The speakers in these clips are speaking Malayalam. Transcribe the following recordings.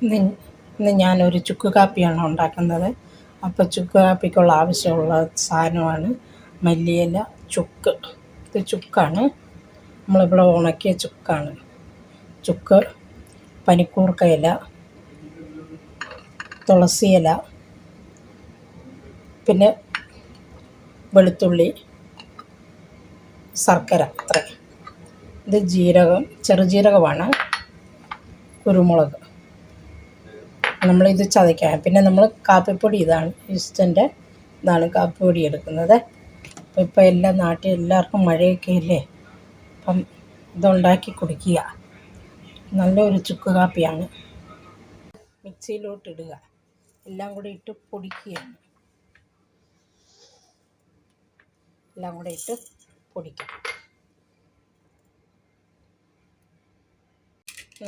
ഇന്ന് ഇന്ന് ഞാനൊരു ചുക്ക് കാപ്പിയാണ് ഉണ്ടാക്കുന്നത്. അപ്പോൾ ചുക്ക് കാപ്പിക്കുള്ള ആവശ്യമുള്ള സാധനമാണ് മല്ലിയില ചുക്ക്. ഇത് ചുക്കാണ്. നമ്മളിവിടെ ഉണക്കിയ ചുക്കാണ്. ചുക്ക് പനിക്കൂർക്ക ഇല തുളസി ഇല പിന്നെ വെളുത്തുള്ളി ശർക്കര അത്ര. ഇത് ജീരകം ചെറുജീരകമാണ് കുരുമുളക്. നമ്മളിത് ചതയ്ക്കാൻ പിന്നെ നമ്മൾ കാപ്പിപ്പൊടി ഇതാണ് ഈസ്റ്റന്റെ ഇതാണ് കാപ്പിപ്പൊടി എടുക്കുന്നത്. അപ്പോൾ ഇപ്പോൾ എല്ലാ നാട്ടിൽ എല്ലാവർക്കും മഴയൊക്കെ അല്ലേ? അപ്പം ഇതുണ്ടാക്കി കുടിക്കുക. നല്ലൊരു ചുക്ക് കാപ്പിയാണ്. മിക്സിയിലോട്ട് ഇടുക. എല്ലാം കൂടി ഇട്ട് പൊടിക്കുകയാണ്. എല്ലാം കൂടെ ഇട്ട് പൊടിക്കുക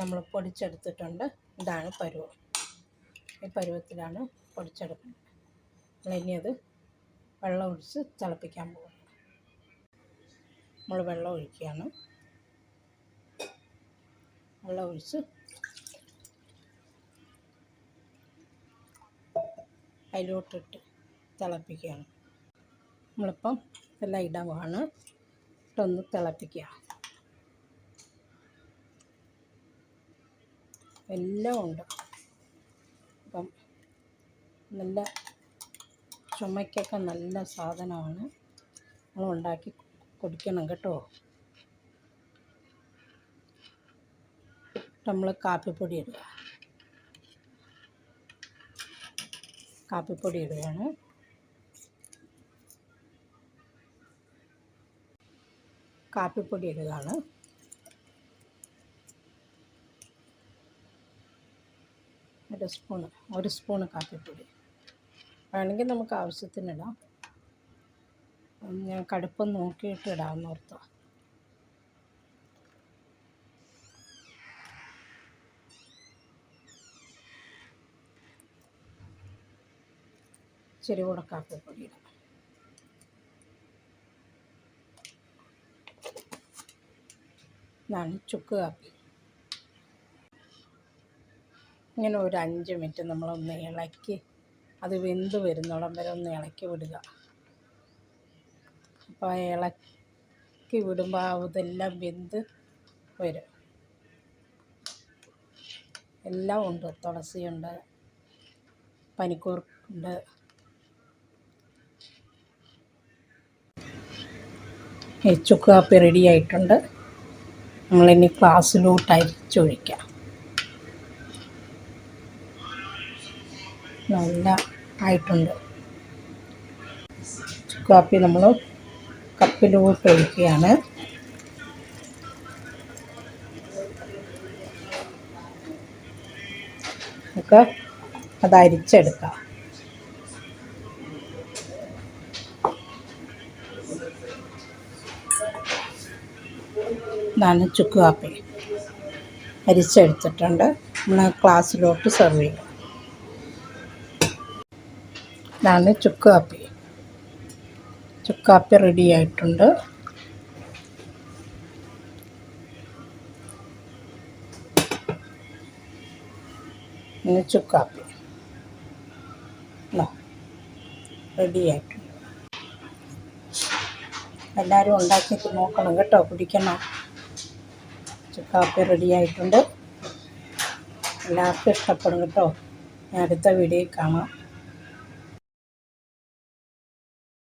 നമ്മൾ പൊടിച്ചെടുത്തിട്ടുണ്ട്. ഇതാണ് പരുവം. ഈ പരുവത്തിലാണ് പൊടിച്ചെടുക്കുന്നത്. നമ്മളിനി അത് വെള്ളം ഒഴിച്ച് തിളപ്പിക്കാൻ പോകും നമ്മൾ വെള്ളം ഒഴിക്കുകയാണ്. വെള്ളം ഒഴിച്ച് അതിലോട്ടിട്ട് തിളപ്പിക്കുകയാണ്. നമ്മളിപ്പം എല്ലാം ഇടവാണ് ഇട്ടൊന്ന് തിളപ്പിക്കുക. എല്ലാം ഉണ്ട്. അപ്പം നല്ല ചുമയ്ക്കൊക്കെ നല്ല സാധനമാണ്. നമ്മൾ ഉണ്ടാക്കി കുടിക്കണം കേട്ടോ. നമ്മൾ കാപ്പിപ്പൊടി ഇടുക. കാപ്പിപ്പൊടി ഇടുകയാണ്. കാപ്പിപ്പൊടി ഇടുകയാണ്. ഒരു സ്പൂണ് ഒരു സ്പൂണ് കാപ്പിപ്പൊടി. വേണമെങ്കിൽ നമുക്ക് ആവശ്യത്തിനിടാം ഞാൻ കടുപ്പം നോക്കിയിട്ട് ഇടാമെന്ന് ഓർത്തോ. ചെറിയ കൂടെ കാപ്പിപ്പൊടി ഇടാം. ഇതാണ് ചുക്ക് കാപ്പി. ഇങ്ങനെ ഒരു അഞ്ച് മിനിറ്റ് നമ്മളൊന്ന് ഇളക്കി അത് വെന്ത് വരുന്നോളം വരെ ഒന്ന് ഇളക്കി വിടുക. അപ്പോൾ ആ ഇളക്കി വിടുമ്പോൾ ഇതെല്ലാം വെന്ത് വരും. എല്ലാം ഉണ്ട്. തുളസിയുണ്ട് പനിക്കൂർക്കുണ്ട്. ചുക്ക് കാപ്പി റെഡി ആയിട്ടുണ്ട്. നമ്മളിനി ക്ലാസ്സിലോട്ട് അരിച്ചൊഴിക്കാം. നല്ല ആയിട്ടുണ്ട്. കാപ്പി നമ്മൾ കപ്പിലോട്ട് ഒഴിക്കുകയാണ്. നമുക്ക് അത് അരിച്ചെടുക്കാം. ഇതാണ് ചുക്ക് കാപ്പി. അരിച്ചെടുത്തിട്ടുണ്ട്. നമ്മൾ ക്ലാസ്സിലോട്ട് സെർവ് ചെയ്യും ഇതാണ് ചുക്ക് കാപ്പി ചുക്ക് കാപ്പി റെഡി ആയിട്ടുണ്ട്. പിന്നെ ചുക്ക് കാപ്പി റെഡി ആയിട്ടുണ്ട്. എല്ലാവരും ഉണ്ടാക്കിയിട്ട് നോക്കണം കേട്ടോ കുടിക്കണം. ചുക്ക് കാപ്പി റെഡി ആയിട്ടുണ്ട്. എല്ലാവർക്കും ഇഷ്ടപ്പെടും കേട്ടോ. ഞാൻ അടുത്ത വീഡിയോയിൽ കാണാം.